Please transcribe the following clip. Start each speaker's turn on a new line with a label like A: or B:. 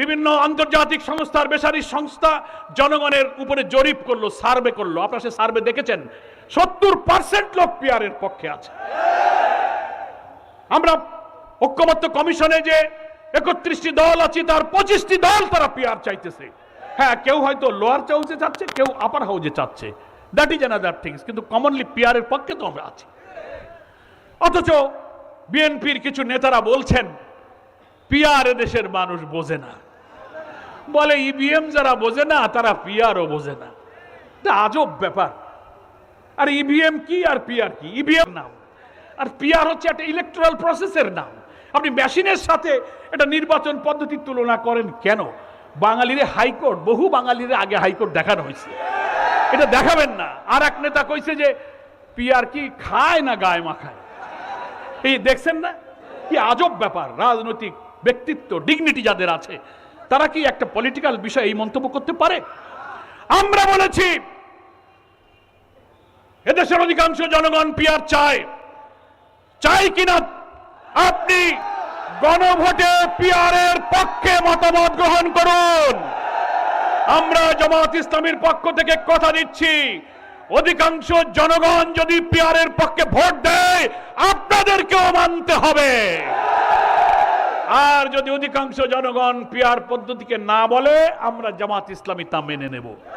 A: বিভিন্ন আন্তর্জাতিক সংস্থার বেসারি সংস্থা জনগণের উপরে জরিপ করল, সার্ভে করল। আপনারা সে সার্ভে দেখেছেন? সত্তর পার্সেন্ট লোক পিয়ারের পক্ষে আছে। আমরা ঐক্যমত্য কমিশনে যে একত্রিশটি দল আছে, তার পঁচিশটি দল তারা পিয়ার চাইতেছে। হ্যাঁ কেউ হয়তো লোয়ার হাউসে চাচ্ছে, কেউ আপার হাউসে চাচ্ছে। That is another things commonly commonly পিয়ারের পক্ষে তো আমরা আছি। অথচ বিএনপির কিছু নেতারা বলছেন পিয়ার দেশের মানুষ বোঝে না। বলে ইভিএম যারা বোঝে না, তারা পিয়ারও বোঝে না। আজব ব্যাপার। আর ইভিএম কি আর পিআর কি? ইভিএম নাম। আর পিআর হচ্ছে একটা ইলেকট্রাল প্রসেসের নাম। আপনি মেশিনের সাথে এটা নির্বাচন পদ্ধতির তুলনা করেন কেন? বাঙালিরে হাইকোর্ট, বহু বাঙালিরে আগে হাইকোর্ট দেখানো হয়েছে। এটা দেখাবেন না। আর এক নেতা কইছে যে পিআর কি খায় না গায়ে মাখায়? এই দেখছেন না? কি আজব ব্যাপার। রাজনৈতিক ব্যক্তিত্ব ডিগনিটি যাদের আছে, তারা কি একটা পলিটিক্যাল বিষয় এই মন্তব্য করতে পারে? আমরা বলেছি, এদেশের অধিকাংশ জনগণ পিয়ার চায়। চাই কিনা? আপনি গণভোটে পিয়ারের পক্ষে মতামত গ্রহণ করুন। আমরা জামাত ইসলামীর পক্ষ থেকে কথা দিচ্ছি, অধিকাংশ জনগণ যদি পিয়ারের পক্ষে ভোট দেয়, আপনাদেরকেও মানতে হবে। আর যদি অধিকাংশ জনগণ পিয়ার পদ্ধতিকে না বলে আমরা জামাত ইসলামী তা মেনে নেব।